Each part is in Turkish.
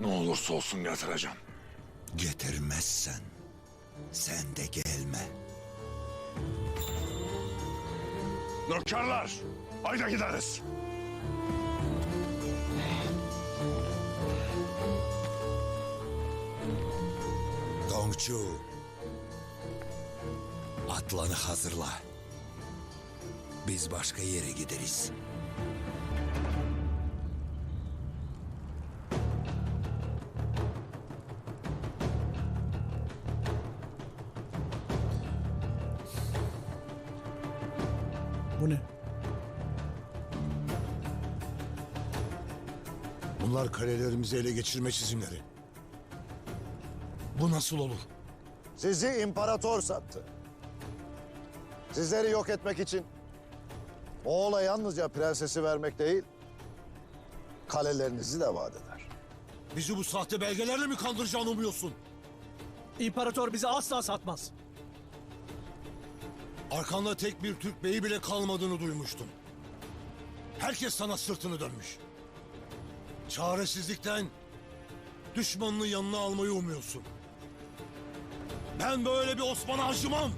Ne olursa olsun getireceğim. Getirmezsen sen de gelme. Nökerler, haydi gideriz. Dongçu. Atlanı hazırla. Biz başka yere gideriz. Bu ne? Bunlar kalelerimizi ele geçirme çizimleri. Bu nasıl olur? Sizi imparator sattı. Sizleri yok etmek için Moğol'a yalnızca prensesi vermek değil, kalelerinizi de vaat eder. Bizi bu sahte belgelerle mi kandıracağını umuyorsun? İmparator bizi asla satmaz. Arkanda tek bir Türk beyi bile kalmadığını duymuştum. Herkes sana sırtını dönmüş. Çaresizlikten düşmanını yanına almayı umuyorsun. Ben böyle bir Osman'a acımam.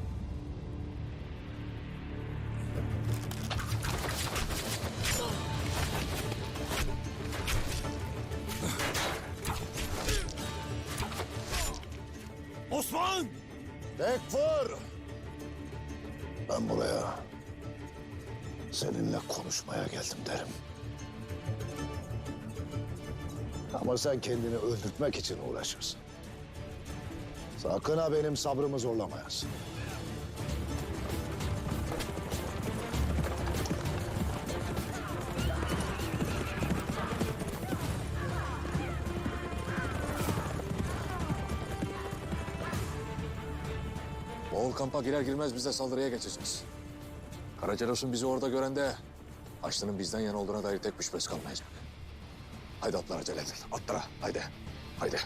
Osman! Tekfur! Ben buraya seninle konuşmaya geldim derim. Ama sen kendini öldürtmek için uğraşırsın. Sakın ha benim sabrımı zorlamayasın. Moğol kampa girer girmez biz de saldırıya geçeceğiz. Karacanos'un bizi orada görende Haçlı'nın bizden yana olduğuna dair tek bir şüphesi kalmayacak. Haydi atlara acele edin. Atlara. Haydi. Haydi.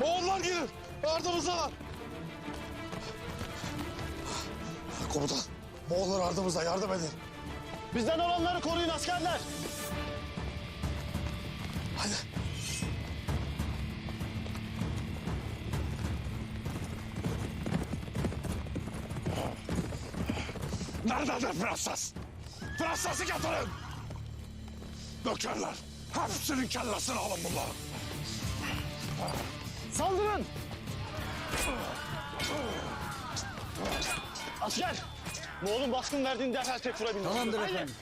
Moğollar gelir, ardımızdalar. Komutan, Moğollar ardımızda yardım edin. Bizden olanları koruyun askerler. Nerededir prenses? Prensesi getirin. Nökerler, hepsinin kellesini alın bunların. Saldırın. Asker. Moğol'un baskın verdiğini derhal tek vurabilir. Tamamdır efendim.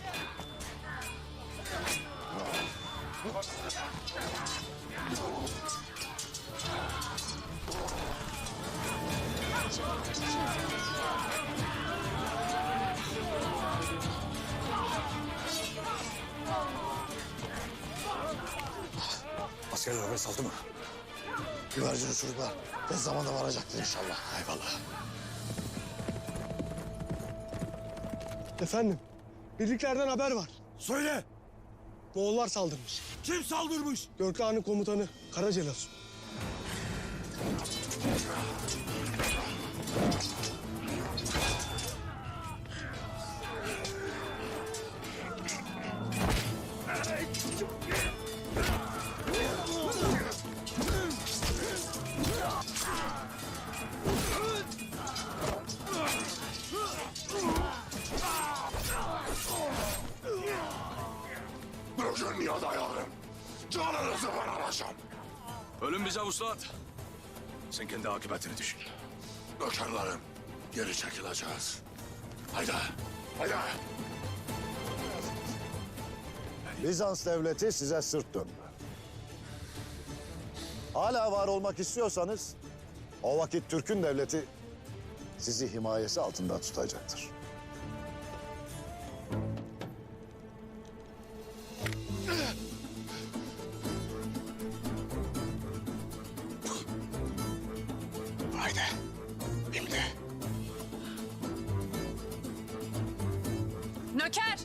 Askerler haber saldı mı? Güvercin uçurdular. Tez zamanda varacaktır inşallah. Eyvallah. Efendim, birliklerden haber var. Söyle! Moğollar saldırmış. Kim saldırmış? Görkağan'ın komutanı Karacelas. Canınızı ben alacağım. Ölüm bize vuslat. Sen kendi akıbetini düşün. Nökerlerim, geri çekileceğiz. Haydi, haydi. Bizans devleti size sırt döndü. Hala var olmak istiyorsanız o vakit Türk'ün devleti sizi himayesi altında tutacaktır. Söker!